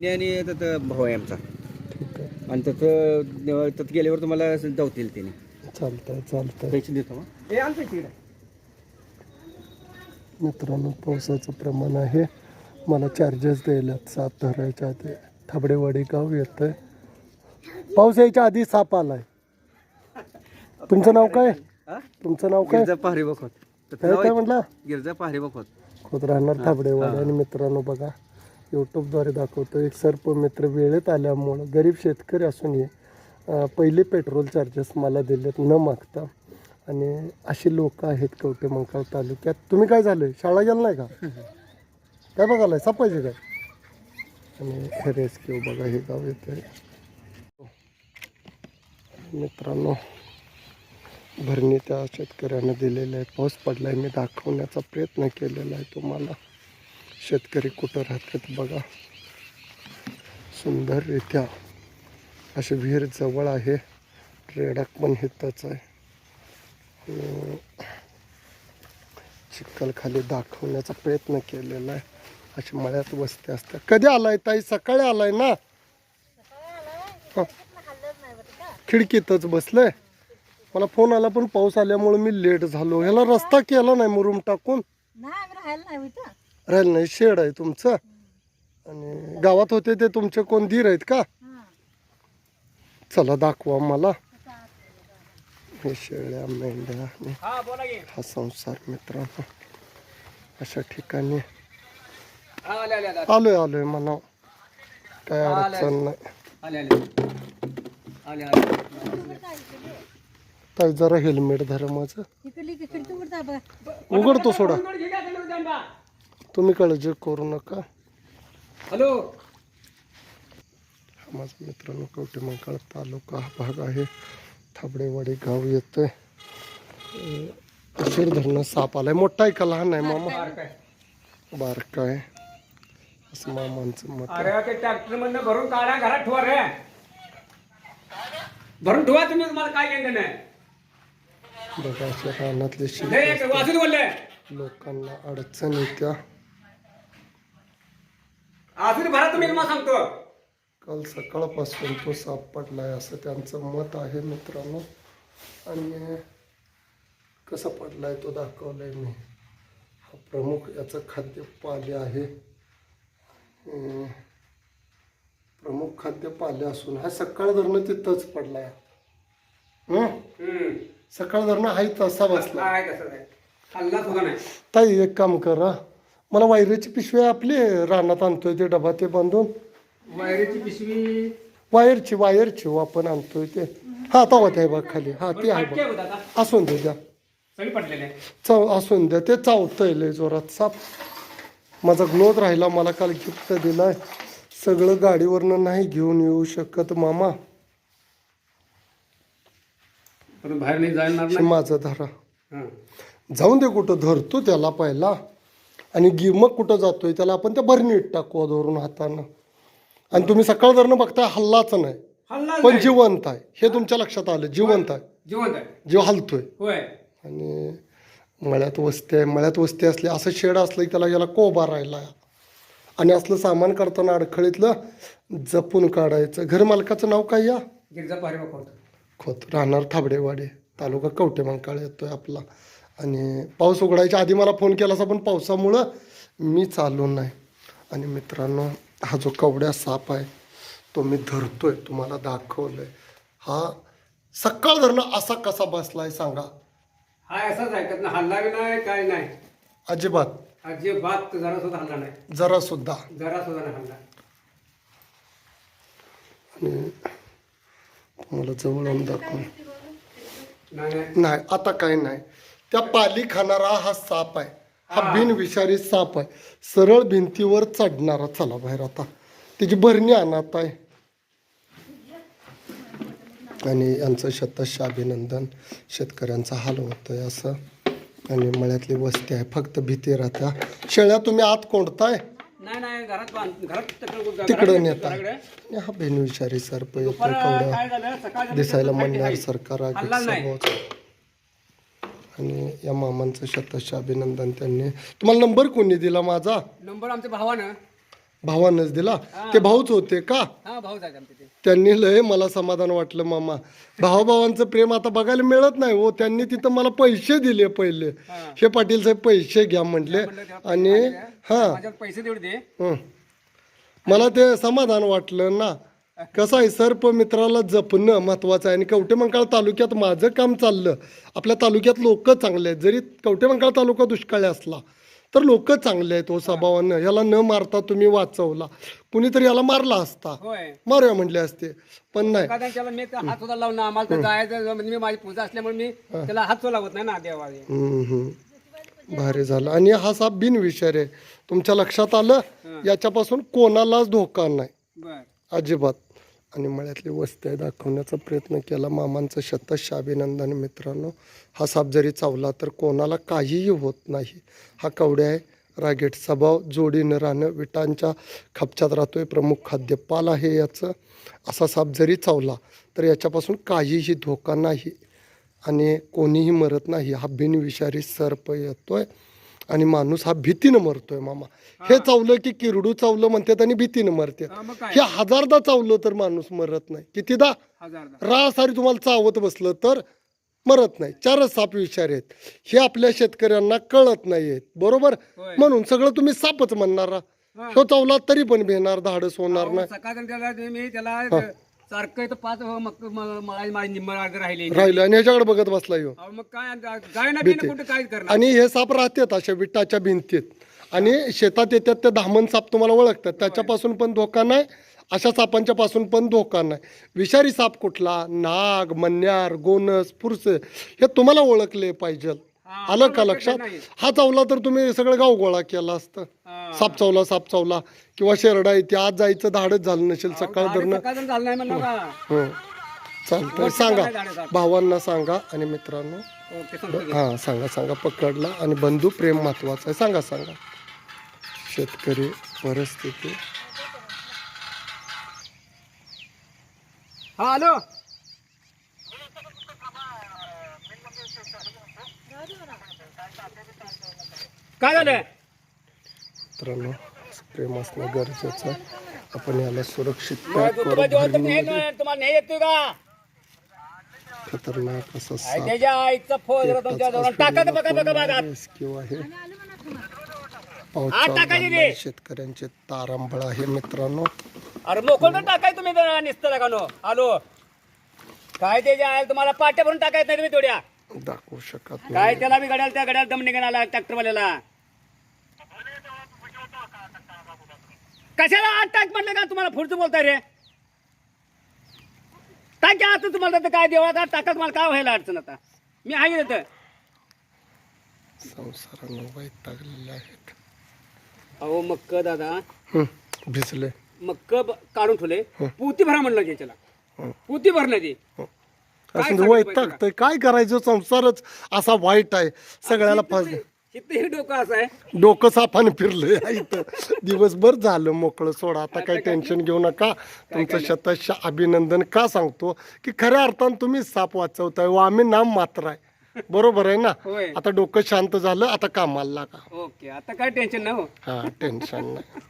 आणि त्यात भाऊ आहे आमचा. ठीक आहे. आणि त्याचं त्यात गेल्यावर तुम्हाला जावतील त्याने चालतंय चालतंय. पैसे देतो पैसे इकडे. मित्रांनो पावसाचं प्रमाण आहे. मला चार्जेस द्यायलात. साप धरायच्या आधी थाबडेवाडी गाव येतं पाऊस यायच्या आधी साप आलाय. तुमचं नाव काय? हा? तुमचं नाव काय? गिरजा पहारी त्याचं काय आहे? म्हटलं? गिरजा पहारी बखवत खोत राहणार थाबडेवाडी. आणि मित्रांनो बघा यूट्यूबद्वारे दाखवतो एक सर्प मित्र वेळेत आल्यामुळं गरीब शेतकरी असूनही पहिले पेट्रोल चार्जेस मला दिलेत न मागता. आणि अशी लोक आहेत कवटे मंकाळ तालुक्यात. तुम्ही काय झालं शाळा गेलं नाही का? काय बघायला सापायचे काय? आणि हे रेस्क्यू बघा हे गाव येते मित्रांनो भरणी त्या शेतकऱ्यांना दिलेलं आहे पाऊस पडला आहे मी दाखवण्याचा प्रयत्न केलेला आहे तुम्हाला. शेतकरी कुठं राहतात बघा. सुंदररित्या अशी विहीर जवळ आहे. रेडाक पण हितच आहे. अं, चिखल खाली दाखवण्याचा प्रयत्न केलेला आहे. अशी मळ्यात वस्ती असतात कधी आलाय ताई? सकाळी आलाय ना. खिडकीतच बसलंय. मला फोन आला पण पाऊस आल्यामुळे मी लेट झालो. ह्याला रस्ता केला नाही मुरुम टाकून? राहिलं नाही शेड आहे तुमचं आणि गावात होते ते तुमचे कोण धीर आहेत का चला दाखवा मला हे शेळ्या मेंढ्या आणि हा हा संसार मित्रांनो अशा ठिकाणी हा आले आले आले आलोय आलोय म्हणा काय अडचण नाही ताई जरा हेल्मेट धरा माझं उघडतो सोडा तुम्ही काळजी करू नका. हॅलो. हा माझा मित्रांनो कवटे मंकाळ तालुका हा भाग आहे. थाबडेवाडी गाव येतोय. शिर धरणं साप आलाय. मोठा आहे का? लहान आहे मामा? बारका आहे. असं मामांचं मत आहे. अरे ते ट्रॅक्टर मधनं भरून काढा घरात ठेवा रे. भरून ठेवा तुम्ही तुम्हाला काय घेणं नाही बघा अशा रानातले शिल्प वाजून बोलले. लोकांना अडचण येत्या. अजून भरा तुम्ही तुम्हाला सांगतो. काल सकाळपासून तो साप पडलाय असं त्यांचं मत आहे मित्रांनो. आणि कसा पडलाय तो दाखवलाय मी. हा प्रमुख याचं खाद्य पाले आहे प्रमुख खाद्य पाले असून हा सकाळ धरणं तिथंच पडलाय. हं? सकाळ धरणं हाही तसा बसला. ताई एक काम करा. मला वायरीची पिशवी आपली रानात आणतोय ते डबा ते बांधून. वायरीची पिशवी? वायरची वायरची हो आपण आणतोय ते. हा तवा आहे बघ खाली. हा ती आहे बघ. असून दे द्या. सगळी पडलेले चव असून द्या. ते चावतंय लय जोरात साप. माझा ग्लोथ राहिला मला काल गिफ्ट दिलाय. सगळं गाडीवरनं नाही घेऊन येऊ शकत मामा. पण बाहेर नाही जाणार हे माझं धरा. जाऊन दे कुठं धरतो त्याला पहिला. आणि गी मग कुठं जातोय? त्याला आपण त्या भरणीत टाकू धरून हातानं. आणि तुम्ही सकाळ धरणं बघताय हल्लाच नाही. हल्ला पण जिवंत आहे. हे तुमच्या लक्षात आलं जिवंत आहे. जिवंत आहे. जीव हलतोय. होय. आणि मळ्यात वस्ती आहे. मळ्यात वस्ती असली असं शेड असलं की त्याला याला कोबा राहिला. आणि असलं सामान काढताना अडखळीतलं जपून काढायचं. घर मालकाचं नाव काय या? गिरजा बघ खोत. राहणार थाबडेवाडी. तालुका कवटे मंकाळ येतोय आपला. आणि पाऊस उघडायच्या आधी मला फोन केला पण पावसामुळं मी चालू नाही. आणि मित्रांनो हा जो कवड्या साप आहे तो मी धरतोय तुम्हाला दाखवलंय. हा सकाळ धरणं असा कसा बसलाय सांगा. हा असाच आहे त्यातनं हल्ला बी नाही काय नाही. अजिबात. अजिबात जरा सुद्धा हल्ला नाही. जरा सुद्धा. जरा सुद्धा नाही हल्ला. आणि तुम्हाला जवळून दाखवून. नाही नाही. नाही आता काय नाही. त्या पाली खाणारा हा साप आहे. हा बिनविषारी साप आहे. सरळ भिंतीवर चढणारा. चला बाहेर आता. त्याची भरणी आणत आहे. आणि यांचं शतश अभिनंदन शेतकऱ्यांचा हाल होतोय असं. आणि मळ्यातली वस्ती आहे. फक्त भीती राहत्या. शेळ्या तुम्ही आत घरात तिकडं- नेता. हा बिनविषारी सर्प सकाळच्या दिसायला म्हणणार. सरकार. आणि या मामांचं शतश अभिनंदन त्यांनी. तुम्हाला नंबर कोणी दिला माझा? नंबर आमच्या भावानं. भावानंच दिला? ते भाऊच होते का? हा भाऊ जागा आमचे ते. त्यांनी लय मला समाधान वाटलं मामा. भावाभावांचं प्रेम आता बघायला मिळत नाही हो. त्यांनी तिथं मला पैसे दिले पहिले. हे. पाटील साहेब पैसे घ्या म्हटले. आणि हा. माझ्यावर पैसे दे. हं. मला ते समाधान वाटलं ना. कसं आहे सर्प मित्राला जपणं महत्वाचं आहे. आणि कवटेमंकाळ तालुक्यात माझं काम चाललं. आपल्या तालुक्यात लोक चांगले आहेत. जरी कवटेमंकाळ तालुका दुष्काळी असला तर लोक चांगले आहेत हो स्वभावानं. याला न मारता तुम्ही वाचवला. कुणीतरी याला मारला असता. होय. मारूया म्हणले असते. पण नाही. एखाद्याच्याला मी त्या हात सुद्धा लावून आम्हाला तर जायचं म्हणजे मी माझी पूजा असल्यामुळे मी त्याला हात सुद्धा लावत नाही ना देवाने हम्म, हम्म. भारी झालं. आणि हा साप बिनविषार आहे तुमच्या लक्षात आलं? याच्यापासून कोणालाच धोका नाही. बर. अजिबात. आणि मळ्यातली वस्ती दाखवण्याचा प्रयत्न केला. मामांचं शतश अभिनंदन मित्रांनो. हा साप जरी चावला तर कोणाला काहीही होत नाही. हा कवड्या आहे. रागेट स्वभाव जोडीनं राहणं विटांच्या खपच्यात राहतोय. प्रमुख खाद्यपाल आहे याचं. असा साप जरी चावला तर याच्यापासून काहीही धोका नाही आणि कोणीही मरत नाही. हा बिनविषारी सर्प येतोय. आणि माणूस हा भीतीनं मरतोय मामा. हे चावलं की किरडू चावलं म्हणतात आणि भीतीनं मरते. हा, हजारदा चावलं तर माणूस मरत नाही. कितीदा? रासारी तुम्हाला चावत बसलं तर मरत नाही. चारच साप विचार आहेत. हे आपल्या शेतकऱ्यांना कळत नाही आहेत बरोबर. म्हणून सगळं तुम्ही सापच म्हणणार तो चावला तरी पण भेणार धाडस होणार नाही. त्याला सारखं इथं पाच मग मला माझी निम्म राहिले. राहिलं आणि ह्याच्याकडे बघत बसला येऊ अहो, मग काय गाय ना कुठं काय करणार? आणि हे साप राहतात अशा विटाच्या भिंतीत. आणि शेतात येतात ते धामण साप तुम्हाला ओळखतात. त्याच्यापासून पण धोका नाही अशा सापांच्या पासून पण धोका नाही. विषारी साप कुठला? नाग मन्यार गोनस पुरस हे तुम्हाला ओळखले पाहिजे. हा, आलं का लक्षात. हा चावला तर तुम्ही सगळं गाव गोळा केला असतं. साप चावला साप चावला किंवा शेरडा येते आज जायचं धाडच झालं नसेल सकाळ धरणं. सकाळ झालं नाही म्हणलं का? हं. चालतंय. सांगा. भावांना सांगा आणि मित्रांनो. ओके सांगतो की. हां सांगा सांगा. पकडला आणि बंधू प्रेम महत्वाचं आहे. सांगा सांगा. शेतकरी परिस्थिती. हा हॅलो. काय झालं? मित्रांनो प्रेम असणं गरजेचं. आहे आपण याला सुरक्षित पॅक तुम्हाला करू नाही येतोय का? खतरनाक असं अरे साप त्याच्या आईचा फोन तुमच्या जवळ. बघा बघा बघा. रेस्क्यू आहे आत पाऊस टाकायची रे. शेतकऱ्यांचे तारांबळ आहे मित्रांनो. अरे मोकळ तर टाकाय तुम्ही निसतं का नो हॅलो काय त्याच्या आहे तुम्हाला पाट्या भरून टाकायचं नाही तुम्ही थोड्या. दाखवू शकत काय नाही. त्याला बी गड्याला त्या गड्याला दम निघून आला ट्रॅक्टरवाल्याला. कशाला आत टाक म्हटलं का तुम्हाला पुढचं बोलताय रे? टाक आता तुम्हाला काय देवळात आत? टाका तुम्हाला काय व्हायला अडचण आता? मी आहे तिथं संसारानं वैतागलेले आहेत. अहो मक्क दादा. हं, भिजले. मक्क ब- काढून ठेवले. पुती भरा म्हणलं की त्याला पुती भरलं ती. असं सांगू वैतागतंय काय करायचं? संसारच असा वाईट आहे. सगळ्याला फस इथं हे डोकं असं आहे. डोकं सापाने फिरलंय इथं. दिवसभर झालं मोकळं सोडा. आता काही टेन्शन घेऊ नका. तुमचं शतश अभिनंदन का सांगतो? की खऱ्या अर्थानं तुम्ही साप वाचवताय व आम्ही नाम मात्र आहे. बरोबर आहे ना? होय. आता डोकं शांत झालं आता कामाला लागा. ओके. आता काय टेन्शन नाही हो. हा टेन्शन नाही.